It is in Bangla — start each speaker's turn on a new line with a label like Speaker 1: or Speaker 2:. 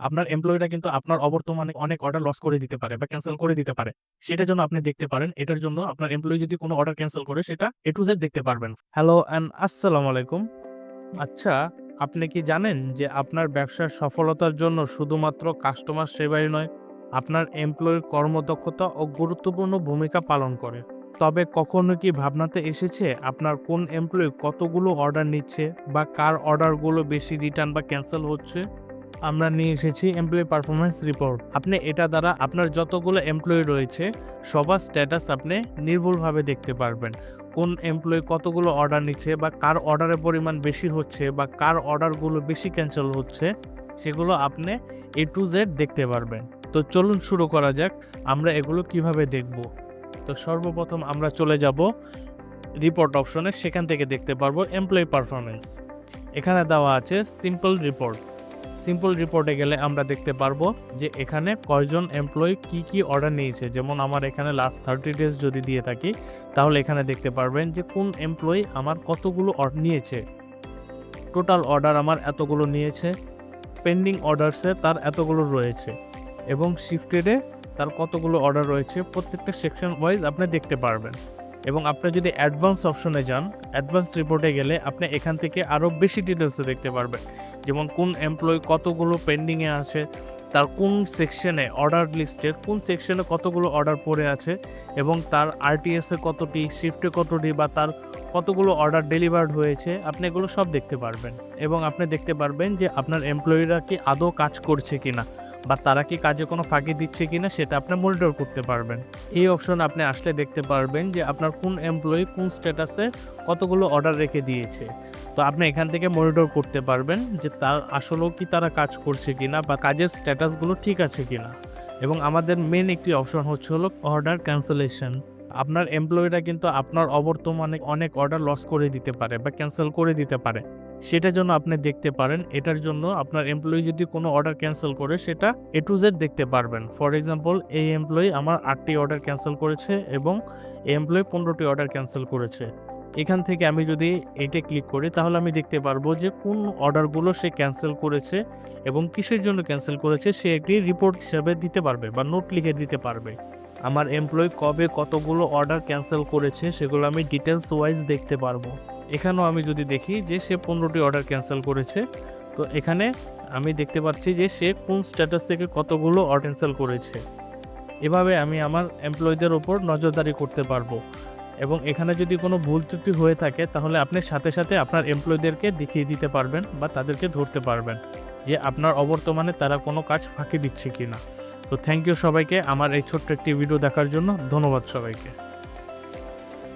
Speaker 1: আপনার এমপ্লয়িরা কিন্তু আপনার অবর্তমানে অনেক অর্ডার লস করে দিতে পারে বা ক্যান্সেল করে দিতে পারে। সেটা জন্য আপনি দেখতে পারেন। এটার জন্য আপনার এমপ্লয়ি যদি কোনো অর্ডার ক্যান্সেল করে সেটা এ টু Z দেখতে পারবেন। হ্যালো অ্যান্ড আসসালামু আলাইকুম। আচ্ছা, আপনি কি জানেন যে আপনার ব্যবসার সফলতার জন্য শুধুমাত্র কাস্টমার সেবাই নয়, আপনার এমপ্লয়ির কর্মদক্ষতা ও গুরুত্বপূর্ণ ভূমিকা পালন করে। তবে কখনো কি ভাবনাতে এসেছে আপনার কোন এমপ্লয়ি কতগুলো অর্ডার নিচ্ছে বা কার অর্ডারগুলো বেশি রিটার্ন বা ক্যান্সেল হচ্ছে? আমরা নিয়ে এসেছি এমপ্লয়ি পারফরম্যান্স রিপোর্ট। আপনি এটা দ্বারা আপনার যতগুলো এমপ্লয়ি রয়েছে, সবার স্ট্যাটাস আপনি নির্ভুলভাবে দেখতে পারবেন। কোন এমপ্লয়ি কতগুলো অর্ডার নিচ্ছে বা কার অর্ডারের পরিমাণ বেশি হচ্ছে বা কার অর্ডারগুলো বেশি ক্যান্সেল হচ্ছে, সেগুলো আপনি এ টু জেড দেখতে পারবেন। তো চলুন শুরু করা যাক, আমরা এগুলো কীভাবে দেখব। তো সর্বপ্রথম আমরা চলে যাব রিপোর্ট অপশনে সেখান থেকে দেখতে পারব এমপ্লয়ি পারফরমেন্স এখানে দেওয়া আছে সিম্পল রিপোর্ট। সিম্পল রিপোর্টে গেলে আমরা দেখতে পারব যে এখানে কয়জন এমপ্লয়ি কি, কি অর্ডার নিয়েছে। যেমন আমার এখানে লাস্ট 30 ডেজ যদি দিয়ে থাকি তাহলে এখানে দেখতে পারবেন যে কোন এমপ্লয়ি আমার কতগুলো অর্ডার নিয়েছে। টোটাল অর্ডার আমার এতগুলো নিয়েছে। পেন্ডিং অর্ডারসে তার এতগুলো রয়েছে এবং শিফটেডে তার কতগুলো অর্ডার রয়েছে প্রত্যেকটা সেকশন ওয়াইজ আপনি দেখতে পারবেন। এবং আপনি যদি অ্যাডভান্স অপশনে যান, অ্যাডভান্স রিপোর্টে গেলে আপনি এখান থেকে আরও বেশি ডিটেইলসে দেখতে পারবেন। যেমন কোন এমপ্লয়ি কতগুলো পেন্ডিংয়ে আছে, তার কোন সেকশনে অর্ডার লিস্টের কোন সেকশনে কতগুলো অর্ডার পড়ে আছে এবং তার আরটিএসে কতটি, শিফটে কতটি বা তার কতগুলো অর্ডার ডেলিভার্ড হয়েছে আপনি এগুলো সব দেখতে পারবেন। এবং আপনি দেখতে পারবেন যে আপনার এমপ্লয়িরা কি আদৌ কাজ করছে কিনা বা তারা কি কাজে কোনো ফাঁকি দিচ্ছে কিনা সেটা আপনি মনিটর করতে পারবেন। এই অপশন আপনি আসলে দেখতে পারবেন যে আপনার কোন এমপ্লয়ি কোন স্ট্যাটাসে কতগুলো অর্ডার রেখে দিয়েছে। তো আপনি এখান থেকে মনিটর করতে পারবেন যে তার আসলেও কি তারা কাজ করছে কিনা বা কাজের স্ট্যাটাসগুলো ঠিক আছে কিনা। এবং আমাদের মেন একটি অপশন হচ্ছে হলো অর্ডার ক্যান্সেলেশন। আপনার এমপ্লয়িরা কিন্তু আপনার অবর্তমানে অনেক অর্ডার লস করে দিতে পারে বা ক্যান্সেল করে দিতে পারে। সেটার জন্য আপনি দেখতে পারেন। এটার জন্য আপনার এমপ্লয়ি যদি কোনো অর্ডার ক্যান্সেল করে, সেটা এ টু জেড দেখতে পারবেন। ফর এক্সাম্পল এই এমপ্লয়ি আমার আটটি অর্ডার ক্যান্সেল করেছে এবং এই এমপ্লয়ি পনেরোটি অর্ডার ক্যান্সেল করেছে। এখান থেকে আমি যদি এইটা ক্লিক করি, তাহলে আমি দেখতে পারব যে কোন অর্ডারগুলো সে ক্যান্সেল করেছে এবং কিসের জন্য ক্যান্সেল করেছে, সে একটি রিপোর্ট হিসাবে দিতে পারবে বা নোট লিখে দিতে পারবে। আমার এমপ্লয়ি কবে কতগুলো অর্ডার ক্যান্সেল করেছে সেগুলো আমি ডিটেলস ওয়াইজ দেখতে পারব। এখানেও আমি যদি দেখি যে সে পনেরোটি অর্ডার ক্যান্সেল করেছে তো এখানে আমি দেখতে পাচ্ছি যে সে কোন স্ট্যাটাস থেকে কতগুলো অর্ডার ক্যান্সেল করেছে। এভাবে আমি আমার এমপ্লয়িদের ওপর নজরদারি করতে পারব। এবং এখানে যদি কোনো ভুল ত্রুটি হয়ে থাকে তাহলে আপনি সাথে, সাথে আপনার এমপ্লয়িদেরকে দেখিয়ে দিতে পারবেন বা তাদেরকে ধরতে পারবেন যে আপনার অবর্তমানে তারা কোনো কাজ ফাঁকি দিচ্ছে কিনা। তো থ্যাংক ইউ সবাইকে আমার এই ছোট্ট একটি ভিডিও দেখার জন্য। ধন্যবাদ সবাইকে।